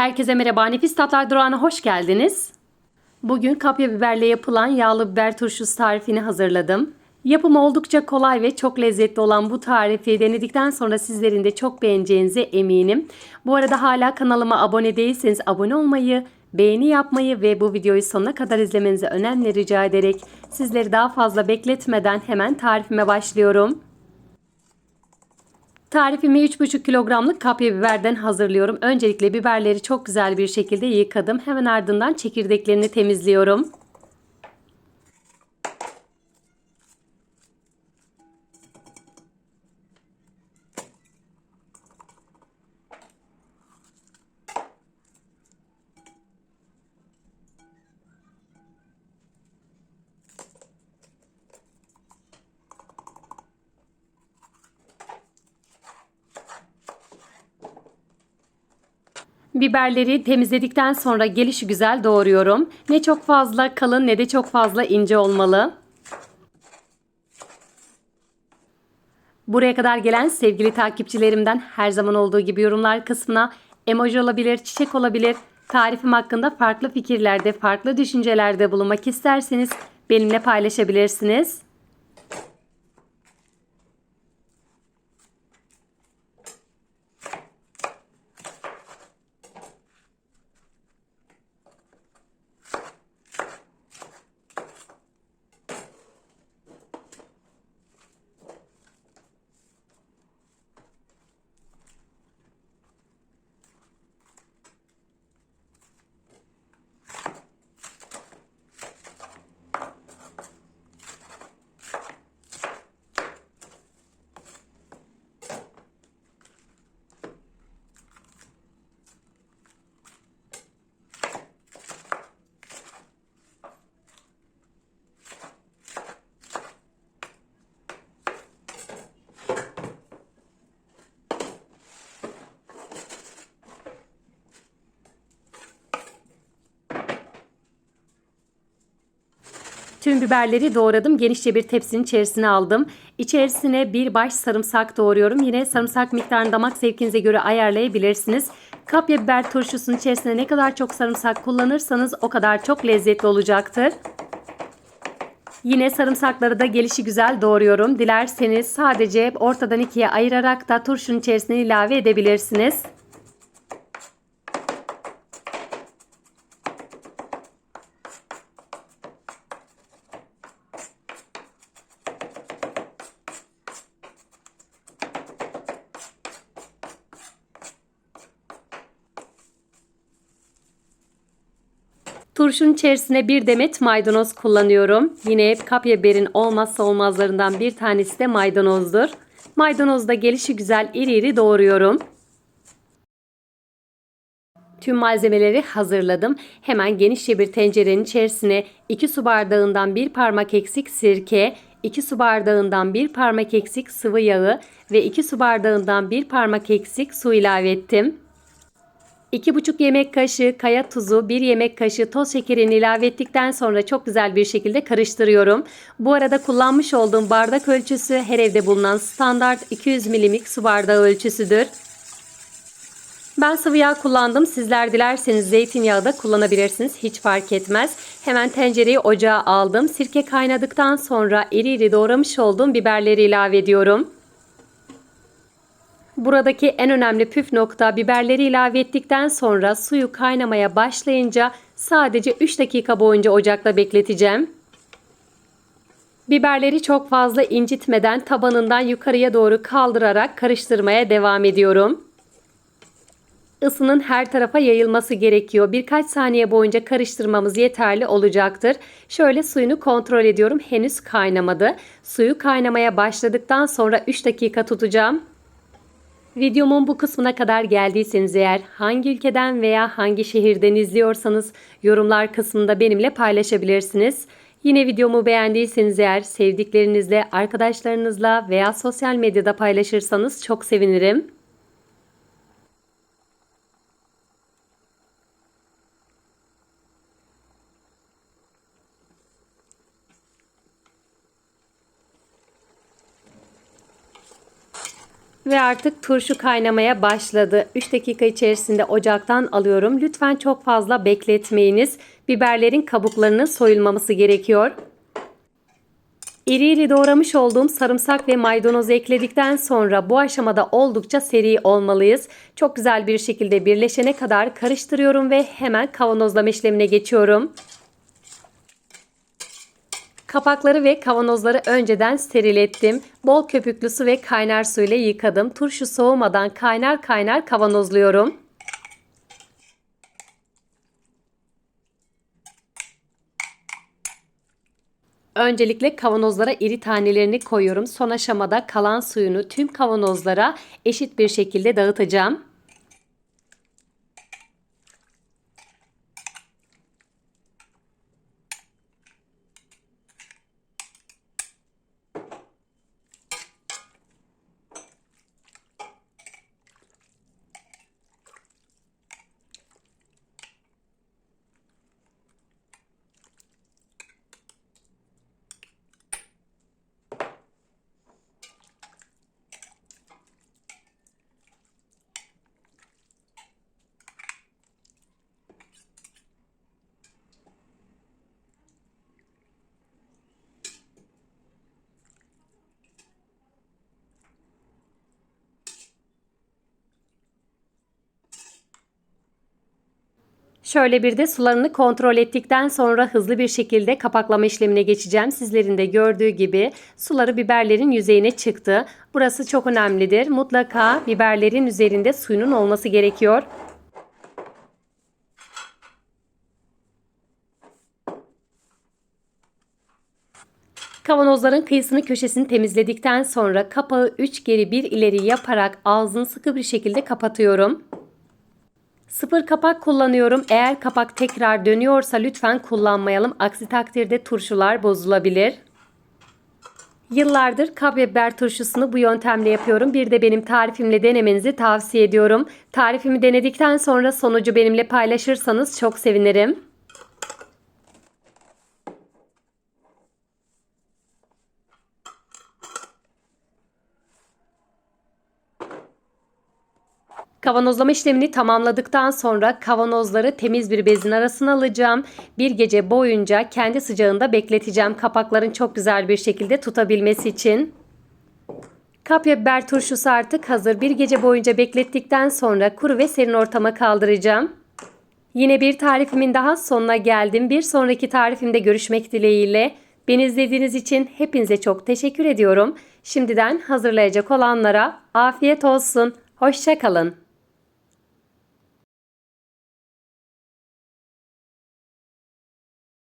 Herkese merhaba. Nefis Tatlar Durağı'na hoş geldiniz. Bugün kapya biberle yapılan yağlı biber turşusu tarifini hazırladım. Yapımı oldukça kolay ve çok lezzetli olan bu tarifi denedikten sonra sizlerin de çok beğeneceğinize eminim. Bu arada hala kanalıma abone değilseniz abone olmayı, beğeni yapmayı ve bu videoyu sonuna kadar izlemenizi önemli rica ederek sizleri daha fazla bekletmeden hemen tarifime başlıyorum. Tarifimi 3,5 kilogramlık kapya biberden hazırlıyorum. Öncelikle biberleri çok güzel bir şekilde yıkadım. Hemen ardından çekirdeklerini temizliyorum. Biberleri temizledikten sonra gelişi güzel doğruyorum. Ne çok fazla kalın ne de çok fazla ince olmalı. Buraya kadar gelen sevgili takipçilerimden her zaman olduğu gibi yorumlar kısmına emoji olabilir, çiçek olabilir. Tarifim hakkında farklı fikirlerde, farklı düşüncelerde bulunmak isterseniz benimle paylaşabilirsiniz. Tüm biberleri doğradım. Genişçe bir tepsinin içerisine aldım. İçerisine bir baş sarımsak doğruyorum. Yine sarımsak miktarını damak zevkinize göre ayarlayabilirsiniz. Kapya biber turşusunun içerisine ne kadar çok sarımsak kullanırsanız o kadar çok lezzetli olacaktır. Yine sarımsakları da gelişi güzel doğruyorum. Dilerseniz sadece ortadan ikiye ayırarak da turşunun içerisine ilave edebilirsiniz. Turşunun içerisine bir demet maydanoz kullanıyorum. Yine kapya biberin olmazsa olmazlarından bir tanesi de maydanozdur. Maydanozu da gelişi güzel iri iri doğruyorum. Tüm malzemeleri hazırladım. Hemen genişçe bir tencerenin içerisine 2 su bardağından 1 parmak eksik sirke, 2 su bardağından 1 parmak eksik sıvı yağı ve 2 su bardağından 1 parmak eksik su ilave ettim. 2,5 yemek kaşığı kaya tuzu, 1 yemek kaşığı toz şekerini ilave ettikten sonra çok güzel bir şekilde karıştırıyorum. Bu arada kullanmış olduğum bardak ölçüsü her evde bulunan standart 200 milimlik su bardağı ölçüsüdür. Ben sıvı yağ kullandım. Sizler dilerseniz zeytinyağı da kullanabilirsiniz. Hiç fark etmez. Hemen tencereyi ocağa aldım. Sirke kaynadıktan sonra iri iri doğramış olduğum biberleri ilave ediyorum. Buradaki en önemli püf nokta biberleri ilave ettikten sonra suyu kaynamaya başlayınca sadece 3 dakika boyunca ocakta bekleteceğim. Biberleri çok fazla incitmeden tabanından yukarıya doğru kaldırarak karıştırmaya devam ediyorum. Isının her tarafa yayılması gerekiyor. Birkaç saniye boyunca karıştırmamız yeterli olacaktır. Şöyle suyunu kontrol ediyorum. Henüz kaynamadı. Suyu kaynamaya başladıktan sonra 3 dakika tutacağım. Videomun bu kısmına kadar geldiyseniz eğer hangi ülkeden veya hangi şehirden izliyorsanız yorumlar kısmında benimle paylaşabilirsiniz. Yine videomu beğendiyseniz eğer sevdiklerinizle, arkadaşlarınızla veya sosyal medyada paylaşırsanız çok sevinirim. Ve artık turşu kaynamaya başladı. 3 dakika içerisinde ocaktan alıyorum. Lütfen çok fazla bekletmeyiniz. Biberlerin kabuklarının soyulmaması gerekiyor. İri iri doğramış olduğum sarımsak ve maydanozu ekledikten sonra bu aşamada oldukça seri olmalıyız. Çok güzel bir şekilde birleşene kadar karıştırıyorum ve hemen kavanozlama işlemine geçiyorum. Kapakları ve kavanozları önceden steril ettim. Bol köpüklü su ve kaynar su ile yıkadım. Turşu soğumadan kaynar kaynar kavanozluyorum. Öncelikle kavanozlara iri tanelerini koyuyorum. Son aşamada kalan suyunu tüm kavanozlara eşit bir şekilde dağıtacağım. Şöyle bir de sularını kontrol ettikten sonra hızlı bir şekilde kapaklama işlemine geçeceğim. Sizlerin de gördüğü gibi suları biberlerin yüzeyine çıktı. Burası çok önemlidir. Mutlaka biberlerin üzerinde suyunun olması gerekiyor. Kavanozların kıyısını köşesini temizledikten sonra kapağı 3 geri 1 ileri yaparak ağzını sıkı bir şekilde kapatıyorum. Sıfır kapak kullanıyorum. Eğer kapak tekrar dönüyorsa lütfen kullanmayalım. Aksi takdirde turşular bozulabilir. Yıllardır kapya biber turşusunu bu yöntemle yapıyorum. Bir de benim tarifimle denemenizi tavsiye ediyorum. Tarifimi denedikten sonra sonucu benimle paylaşırsanız çok sevinirim. Kavanozlama işlemini tamamladıktan sonra kavanozları temiz bir bezin arasına alacağım. Bir gece boyunca kendi sıcağında bekleteceğim kapakların çok güzel bir şekilde tutabilmesi için. Kapya biber turşusu artık hazır. Bir gece boyunca beklettikten sonra kuru ve serin ortama kaldıracağım. Yine bir tarifimin daha sonuna geldim. Bir sonraki tarifimde görüşmek dileğiyle. Beni izlediğiniz için hepinize çok teşekkür ediyorum. Şimdiden hazırlayacak olanlara afiyet olsun. Hoşçakalın.